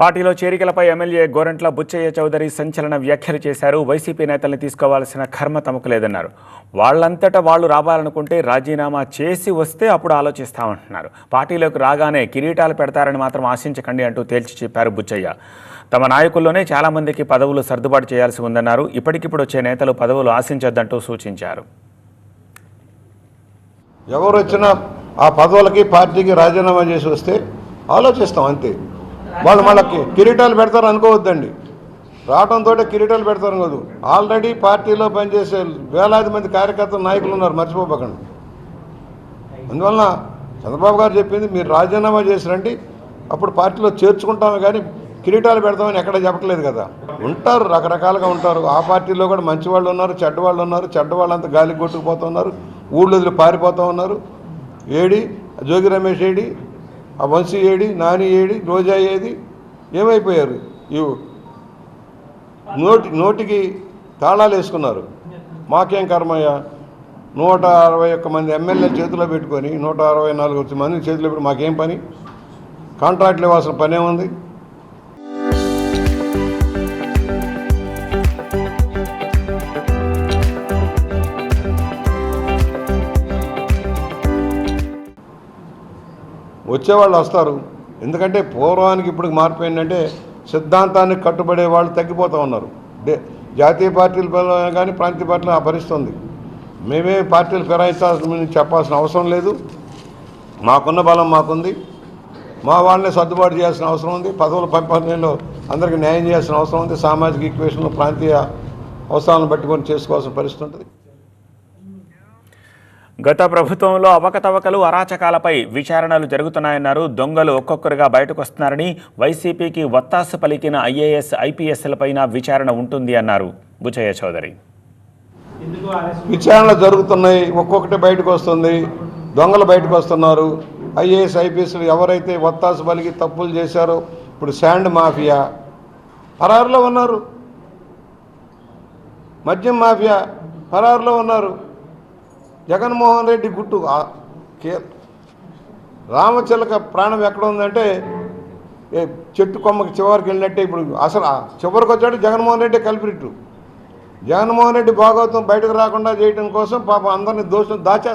పార్టీలో చేరికలపై ఎమ్మెల్యే గోరంట్ల బుచ్చయ్య చౌదరి సంచలన వ్యాఖ్యలు చేశారు. వైసీపీ నేతల్ని తీసుకోవాల్సిన కర్మ తమకు లేదన్నారు. వాళ్ళంతటా వాళ్ళు రావాలనుకుంటే రాజీనామా చేసి వస్తే అప్పుడు ఆలోచిస్తామంటున్నారు పార్టీలోకి రాగానే కిరీటాలు పెడతారని మాత్రం ఆశించకండి అంటూ తేల్చి చెప్పారు బుచ్చయ్య. తమ నాయకుల్లోనే చాలామందికి పదవులు సర్దుబాటు చేయాల్సి ఉందన్నారు. ఇప్పటికిప్పుడు వచ్చే నేతలు పదవులు ఆశించొద్దంటూ సూచించారు. ఎవరు వచ్చినా ఆ పదవులకి పార్టీకి రాజీనామా చేసి వస్తే ఆలోచిస్తాం అంతే. వాళ్ళు మనకి కిరీటాలు పెడతారు అనుకోవద్దండి. రావడంతో కిరీటాలు పెడతారు కాదు. ఆల్రెడీ పార్టీలో పనిచేసే వేలాది మంది కార్యకర్తలు నాయకులు ఉన్నారు మర్చిపోకండి అందువలన చంద్రబాబు గారు చెప్పింది మీరు రాజీనామా చేసి రండి అప్పుడు పార్టీలో చేర్చుకుంటాము కానీ కిరీటాలు పెడతామని ఎక్కడ చెప్పట్లేదు కదా. ఉంటారు రకరకాలుగా ఉంటారు. ఆ పార్టీలో కూడా మంచి వాళ్ళు ఉన్నారు చెడ్డ వాళ్ళు ఉన్నారు చెడ్డ వాళ్ళంతా గాలికి కొట్టుకుపోతున్నారు ఊళ్ళో వదిలి పారిపోతూ ఉన్నారు. ఏడి జోగి రమేష్ ఏడి ఆ వంశీ ఏడి నాని ఏడి రోజా ఏది? ఏమైపోయారు? ఇవి నోటి నోటికి తాళాలు వేసుకున్నారు. మాకేం కర్మయ్య? నూట అరవై ఒక్క మంది ఎమ్మెల్యే చేతిలో పెట్టుకొని నూట అరవై నాలుగు మంది చేతిలో పెట్టి మాకేం పని? కాంట్రాక్ట్లు ఇవ్వాల్సిన పనే ఉంది వచ్చేవాళ్ళు వస్తారు. ఎందుకంటే పూర్వానికి ఇప్పుడు మార్పు ఏంటంటే సిద్ధాంతానికి కట్టుబడే వాళ్ళు తగ్గిపోతూ ఉన్నారు. దే జాతీయ పార్టీల కానీ ప్రాంతీయ పార్టీలు ఆ పరిస్థితి ఉంది. మేమే పార్టీలు ఫిరాయించాల్సిన చెప్పాల్సిన అవసరం లేదు. మాకున్న బలం మాకుంది. మా వాళ్ళని సర్దుబాటు చేయాల్సిన అవసరం ఉంది. పదవుల పంపిణీలో అందరికీ న్యాయం చేయాల్సిన అవసరం ఉంది. సామాజిక ఈక్వేషన్లో ప్రాంతీయ అవసరాలను పట్టుకొని చేసుకోవాల్సిన పరిస్థితి ఉంటుంది. గత ప్రభుత్వంలో అవకతవకలు అరాచకాలపై విచారణలు జరుగుతున్నాయన్నారు. దొంగలు ఒక్కొక్కరుగా బయటకు వస్తున్నారని వైసీపీకి వత్తాసు పలికిన ఐఏఎస్ ఐపీఎస్లపైన విచారణ ఉంటుంది అన్నారు బుచయ్య చౌదరి. విచారణలు జరుగుతున్నాయి. ఒక్కొక్కటి బయటకు వస్తుంది దొంగలు బయటకు వస్తున్నారు ఐఏఎస్ ఐపీఎస్లు ఎవరైతే వత్తాసు పలికి తప్పులు చేశారో ఇప్పుడు శాండ్ మాఫియా. పరారులో ఉన్నారు. మద్యం మాఫియా. పరారులో ఉన్నారు. జగన్మోహన్ రెడ్డి గుట్టు కే- రామచిలక ప్రాణం ఎక్కడ ఉందంటే ఏ చెట్టు కొమ్మకి చివరికి వెళ్ళినట్టే ఇప్పుడు అసలు ఆ చివరికి వచ్చాడు జగన్మోహన్ రెడ్డి కల్పిరిట్టు. జగన్మోహన్ రెడ్డి భాగవతం బయటకు రాకుండా చేయడం కోసం పాపం అందరిని దోషం దాచారు